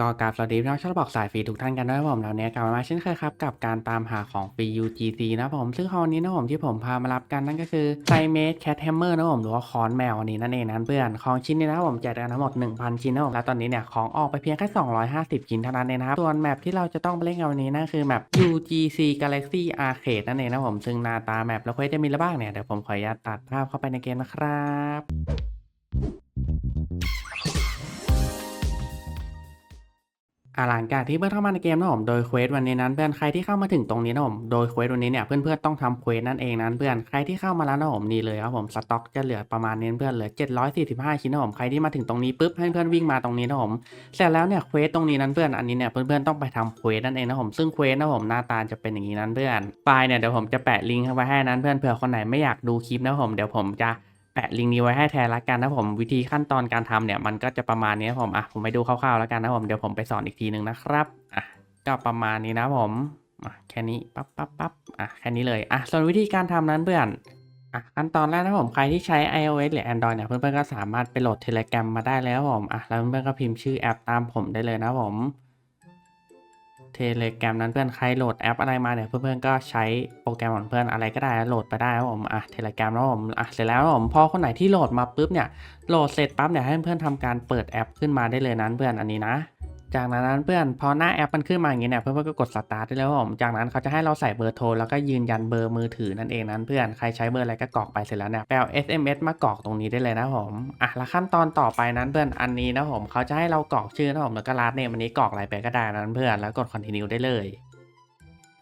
ก็กาบสวัสดีพี่น้องชาวบอกสายฟรีทุกท่านกันด้วยครับผมแล้วเนี้ยกลับมาเช่นเคยครับกับการตามหาของฟรี UGC นะผมซึ่งคราวนี้นะผมที่ผมพามารับกันนั่นก็คือไซเมดแคทแฮมเมอร์นะผมหรือว่าคอนแมวอันนี้นั่นเองนะเพื่อนของชิ้นนี้นะผมแจกกันทั้งหมด 1,000 ชิ้นนะผมแล้วตอนนี้เนี่ยของออกไปเพียงแค่ 250 ชิ้นเท่านั้นเองนะครับส่วนแมปที่เราจะต้องไปเล่นกันวันนี้นั่นคือแมป UGC Galaxy Arcade นั่นเองนะผมซึ่งหน้าตาแมปแล้วเควสจะมีอะไรบ้างเนี่ยเดี๋ยวผมขออนุญาตตัดภาพเข้าไปในเกมนะครับ อ่าหลังจากที่เพื่อนเข้ามาในเกมนะผมโดยเควสวันนี้นั้นเพื่อนใครที่เข้ามาถึงตรงนี้นะผมโดยเควสวันนี้เนี่ยเพื่อนๆต้องทำเควสนั่นเองนั้นเพื่อนใครที่เข้ามาแล้วนะผมนี่เลยครับผมสต็อกจะเหลือประมาณนี้เพื่อนเหลือ 745 ชิ้นนะผมใครที่มาถึงตรงนี้ปุ๊บให้เพื่อนวิ่งมาตรงนี้นะผมเสร็จแล้วเนี่ยเควสตรงนี้นั้นเพื่อนอันนี้เนี่ยเพื่อนๆต้องไปทำเควสนั่นเองนะผมซึ่งเควสนะผมหน้าตาจะเป็นอย่างนี้นั้นเพื่อนไฟล์เนี่ยเดี๋ยวผมจะแปะลิงก์ไว้ให้นั้นเพื่อนเผื่อคนไหนไม่อยากดูคลิปนะผมเดี๋ยวผมจะ แปะลิงก์นี้ไว้ให้แทนละกันนะผมวิธีขั้นตอนการทำเนี่ยมันก็จะประมาณนี้นผมอะผมไปดูคร่าวๆแล้วกันนะผมเดี๋ยวผมไปสอนอีกทีหนึ่งนะครับอะก็ประมาณนี้นะผมอะแค่นี้ปั๊บปั๊บปั๊บอะแค่นี้เลยอะส่วนวิธีการทำนั้นเพื่อนอะขั้นตอนแรกนะผมใครที่ใช้ iOS หรือ Android เนี่ยเพื่อนๆก็สามารถไปโหลด Telegram มาได้แล้วผมอะแล้วเพื่อนๆก็พิมพ์ชื่อแอปตามผมได้เลยนะผม เทเลแกรมนั้นเพื่อนใครโหลดแอปอะไรมาเนี่ยเพื่อนๆก็ใช้โปรแกรมของเพื่อนอะไรก็ได้โหลดไปได้ครับผมอะเทเลแกรมแล้วผมอะเสร็จแล้วครับผมพอคนไหนที่โหลดมาปุ๊บเนี่ยโหลดเสร็จปั๊บเนี่ยให้เพื่อนๆทำการเปิดแอปขึ้นมาได้เลยนั้นเพื่อนอันนี้นะ จากนั้นเพื่อนพอหน้าแอปมันขึ้นมาอย่างนี้เนี่ยเพื่อนๆก็กดสตาร์ทได้แล้วผมจากนั้นเขาจะให้เราใส่เบอร์โทรแล้วก็ยืนยันเบอร์มือถือนั่นเองนั้นเพื่อนใครใช้เบอร์อะไรก็กรอกไปเสร็จแล้วเนี่ยแปเอา SMS มากรอกตรงนี้ได้เลยนะผมอะแล้วขั้นตอนต่อไปนั้นเพื่อนอันนี้นะผมเขาจะให้เรากรอกชื่อนะผมแล้วก็ลาสเนมอันนี้กรอกอะไรไปก็ได้นั้นเพื่อนแล้วกด continue ได้เลย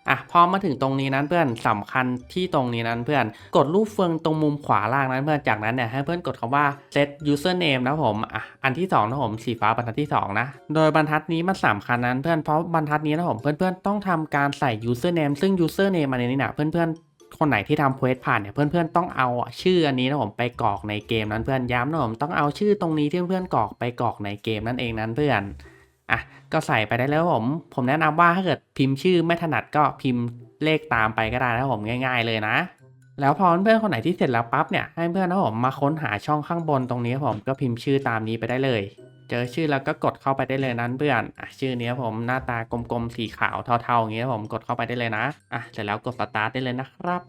อะพอมาถึงตรงนี้นั้นเพื่อนสำคัญที่ตรงนี้นั้นเพื่อนกดรูปเฟืองตรงมุมขวาล่างนั้นเพื่อนจากนั้นเนี่ยให้เพื่อนกดคำว่า set username นะผมอะอันที่2นะผมสีฟ้าบรรทัดที่ 2 นะ โดยบรรทัดนี้มันสำคัญนั้นเพื่อนเพราะบรรทัดนี้นะผมเพื่อนๆต้องทำการใส่ username ซึ่ง username อันนี้เนี่ยเพื่อนๆคนไหนที่ทำเควสผ่านเนี่ยเพื่อนๆต้องเอาชื่ออันนี้นะผมไปกรอกในเกมนั้นเพื่อนย้ำนะผมต้องเอาชื่อตรงนี้ที่เพื่อนๆกรอกไปกรอกในเกมนั่นเองนั้นเพื่อน อะก็ใส่ไปได้แล้วผม ผมแนะนำว่าถ้าเกิดพิมพ์ชื่อไม่ถนัดก็พิมพ์เลขตามไปก็ได้นะผมง่าย ๆ เลยนะ แล้วพอเพื่อนคนไหนที่เสร็จแล้วปั๊บเนี่ยให้เพื่อนนะผมมาค้นหาช่องข้างบนตรงนี้ผมก็พิมพ์ชื่อตามนี้ไปได้เลย เจอชื่อแล้วก็กดเข้าไปได้เลยนั้นเพื่อนอะชื่อนี้ผมหน้าตากลมๆสีขาวเทาๆอย่างเงี้ยผมกดเข้าไปได้เลยนะอะเสร็จแล้วกดสตาร์ทได้เลยนะครับ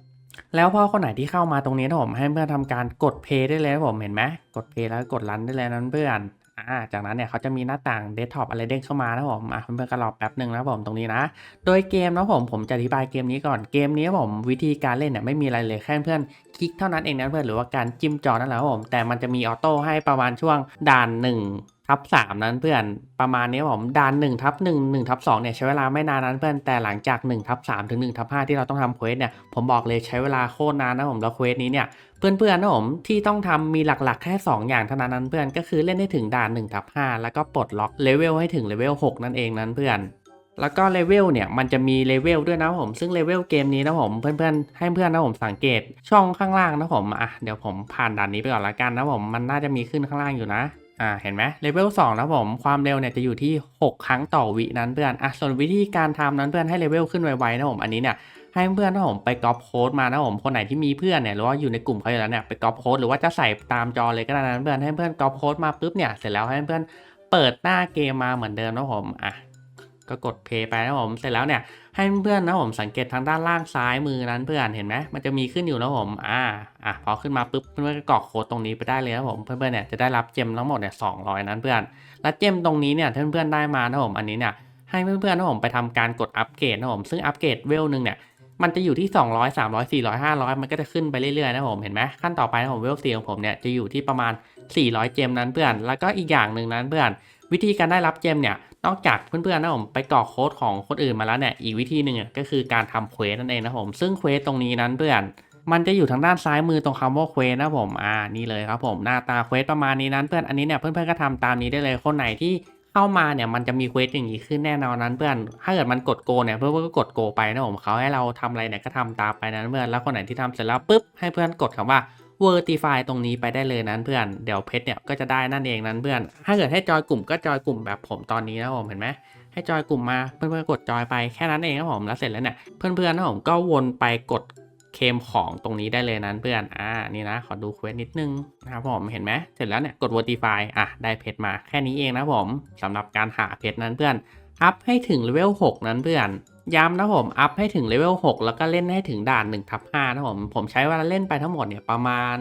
แล้วพอคนไหนที่เข้ามาตรงนี้นะผมให้เพื่อนทำการกดเพย์ได้เลยนะผมเห็นไหมกดเพย์แล้วกดรันได้เลยนั้นเพื่อน อ่าจากนั้นเนี่ยเขาจะมีหน้าต่างเดสก์ท็อปอะไรเด้งเข้ามานะผมอะเพื่อนๆก็รอแป๊บหนึ่งนะผมตรงนี้นะ โดยเกมนะผมผมจะอธิบายเกมนี้ก่อนเกมนี้ผมวิธีการเล่นเนี่ยไม่มีอะไรเลยแค่เพื่อนคลิกเท่านั้นเองนะเพื่อนหรือว่าการจิ้มจอนั่นแหละผมแต่มันจะมีออโต้ให้ประมาณช่วงด่าน1 ทับ3นั้นเพื่อนประมาณนี้ผมด่าน1ทับ1 1ทับ2เนี่ยใช้เวลาไม่นานนั้นเพื่อนแต่หลังจาก1ทับ3ถึง1ทับ5ที่เราต้องทำเควสเนี่ยผมบอกเลยใช้เวลาโคตรนานนะผมแล้วเควสนี้เนี่ยเพื่อนๆนะผมที่ต้องทำมีหลักๆแค่ 2 อย่างเท่านั้นนั้นเพื่อนก็คือเล่นให้ถึงด่าน1ทับ5แล้วก็ปลดล็อกเลเวลให้ถึงเลเวล6นั่นเองนั้นเพื่อนแล้วก็เลเวลเนี่ยมันจะมีเลเวลด้วยนะผมซึ่งเลเวลเกมนี้นะผมเพื่อนๆให้เพื่อนนะผมสังเกตช่องข้างล่างนะผมอะเดี๋ยวผมผ่านด่านนี้ไปก่อนละกันนะผมมันน่าจะมีขึ้นข้างล่างอยู่นะ อ่าเห็นไหมเลเวล2นะผมความเร็วเนี่ยจะอยู่ที่ 6 ครั้งต่อวินั้นเพื่อนอะส่วนวิธีการทำนั้นเพื่อนให้เลเวลขึ้นไวๆนะผมอันนี้เนี่ยให้เพื่อนนะผมไปก๊อปโค้ดมานะผมคนไหนที่มีเพื่อนเนี่ยหรือว่าอยู่ในกลุ่มเขาอยู่แล้วเนี่ยไปก๊อปโค้ดหรือว่าจะใส่ตามจอเลยก็ได้นะเพื่อนให้เพื่อนก๊อปโค้ดมาปุ๊บเนี่ยเสร็จแล้วให้เพื่อนเปิดหน้าเกมมาเหมือนเดิมนะผมอะ ก็กดเพย์ไปนะผมเสร็จแล้วเนี่ยให้เพื่อนนะผมสังเกตทางด้านล่างซ้ายมือนั้นเพื่อนเห็นไหมมันจะมีขึ้นอยู่นะผมอ่าอะพอขึ้นมาปุ๊บเพื่อนๆก็กรอกโค้ดตรงนี้ไปได้เลยนะผมเพื่อนๆเนี่ยจะได้รับเจมทั้งหมดเนี่ยสองร้อยนั้นเพื่อน และเจมตรงนี้เนี่ยเพื่อนๆได้มานะผมอันนี้เนี่ยให้เพื่อนๆนะผมไปทำการกดอัปเกรดนะผมซึ่งอัปเกรดเวลหนึ่งเนี่ยมันจะอยู่ที่ 200 300 400 500 มันก็จะขึ้นไปเรื่อยๆนะผมเห็นไหมขั้นต่อไปนะผมเวลซีของผมเนี่ยจะอยู่ที่ประมาณ 400 เจมนั้นเพื่อน แล้วก็อีกอย่างหนึ่งนั้นเพื่อน วิธีการได้รับเจมเนี่ย นอกจากเพื่อนๆนะผมไปกรอกโค้ดของคนอื่นมาแล้วเนี่ยอีกวิธีหนึ่งก็คือการทำเควสนั่นเองนะผมซึ่งเควสตรงนี้นั้นเพื่อนมันจะอยู่ทางด้านซ้ายมือตรงคำว่าเควสนะผมอ่านี่เลยครับผมหน้าตาเควสประมาณนี้นั้นเพื่อนอันนี้เนี่ยเพื่อนๆก็ทำตามนี้ได้เลยคนไหนที่เข้ามาเนี่ยมันจะมีเควสอย่างนี้ขึ้นแน่นอนนั้นเพื่อนถ้าเกิดมันกดโกเนี่ยเพื่อนๆก็กดโกไปนะผมเขาให้เราทำอะไรเนี่ยก็ทำตามไปนั้นเพื่อนแล้วคนไหนที่ทำเสร็จแล้วปุ๊บให้เพื่อนกดคำว่า verify ตรงนี้ไปได้เลยนั้นเพื่อน เดี๋ยวเพชรเนี่ยก็จะได้นั่นเองนั้นเพื่อน ถ้าเกิดให้จอยกลุ่มก็จอยกลุ่มแบบผมตอนนี้นะผมเห็นไหมให้จอยกลุ่มมาเพื่อนๆกดจอยไปแค่นั้นเองครับผมแล้วเสร็จแล้วเนี่ยเพื่อนๆนะผมก็วนไปกดเคมของตรงนี้ได้เลยนั้นเพื่อน อ่า นี่นะ ขอดูเควสนิดนึงนะครับผม เห็นไหม เสร็จแล้วเนี่ย กด verify อะ ได้เพชรมาแค่นี้เองนะผมสำหรับการหาเพชรนั้นเพื่อน อัพให้ถึงเลเวล 6 นั้นเพื่อน ย้ำนะผม อัพให้ถึงเลเวล 6 แล้วก็เล่นให้ถึงด่าน1ทับ5นะผม ผมใช้เวลาเล่นไปทั้งหมดเนี่ยประมาณ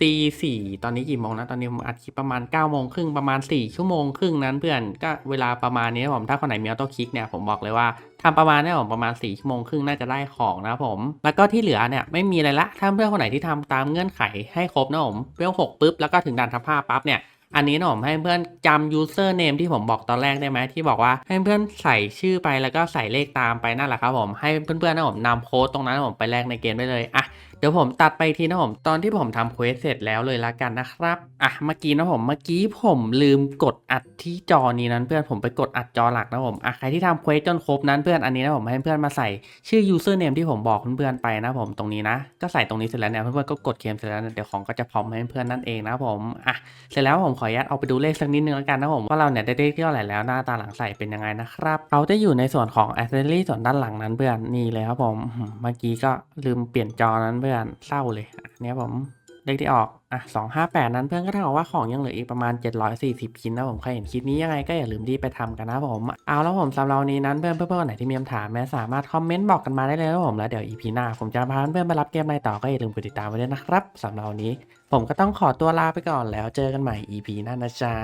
ตีสี่ตอนนี้กี่โมงนะ ตอนนี้ผมอัดคลิปประมาณ9ก้าโมงครึ่งประมาณ 4 ชั่วโมงครึ่งนั้นเพื่อนก็เวลาประมาณนี้นะผมถ้าคนไหนมีออโต้คลิกเนี่ยผมบอกเลยว่าทำประมาณเนี้ผมประมาณ4ชั่วโมงครึ่งน่าจะได้ของนะผม แล้วก็ที่เหลือเนี่ยไม่มีอะไรละถ้าเพื่อนคนไหนที่ทำตามเงื่อนไขให้ครบนะผมเลเวล6ปุ๊บแล้วก็ถึงด่านทับ5ปั๊บเนี่ย อันนี้นะผมให้เพื่อนจำ user name ที่ผมบอกตอนแรกได้ไหมที่บอกว่าให้เพื่อนใส่ชื่อไปแล้วก็ใส่เลขตามไปนั่นแหละครับผมให้เพื่อนๆนะผมนำโค้ดตรงนั้นผมไปแลกในเกมได้เลยอะ เดี๋ยวผมตัดไปทีนะผมตอนที่ผมทำเควสเสร็จแล้วเลยละกันนะครับ อะเมื่อกี้นะผมเมื่อกี้ผมลืมกดอัดที่จอนี้นั้นเพื่อนผมไปกดอัดจอหลักนะผมอะใครที่ทำเควสจนครบนั้นเพื่อนอันนี้นะผมให้เพื่อนมาใส่ชื่อ user name ที่ผมบอกเพื่อนๆไปนะผมตรงนี้นะ ก็ใส่ตรงนี้เสร็จแล้วเนี่ยเพื่อนๆก็กดเคมเสร็จแล้วเดี๋ยวของก็จะพร้อมให้เพื่อนๆนั่นเองนะผมอะเสร็จแล้วผมขออนุญาตเอาไปดูเลขสักนิดนึงแล้วกันนะผมว่าเราเนี่ยได้เลขที่เท่าไหร่แล้วหน้าตาหลังใส่เป็นยังไงนะครับเขาจะอยู่ในส่วนของ a c c e s s o r y ส่วนด้านหลังนั้นเพื่อนนี่เลยครับผมเมื่อกี้ก็ลืมเปลี่ยนจอนั้นเพื่อนเศร้าเลยอะเนี่ยผมเลขที่ออกอะสองห้าแปดนั้นเพื่อนก็เท่ากับว่าของยังเหลืออีกประมาณ 740 ชิ้นนะผมใครเห็นคลิปนี้ยังไงก็อย่าลืมรีบไปทำกันนะผมเอาแล้วผมสำหรับวันนี้นั้นเพื่อนเพื่อนๆไหนที่มีคำถามแม้สามารถคอมเมนต์บอกกันมาได้เลยนะผมแล้วเดี๋ยว EP หน้าผมจะพาเพื่อนไปรับเกมอะไรต่อก็อย่าลืมกดติดตามไว้ด้วยนะครับสำหรับวันนี้ ผมก็ต้องขอตัวลาไปก่อนแล้วเจอกันใหม่ EP หน้านะจ๊ะ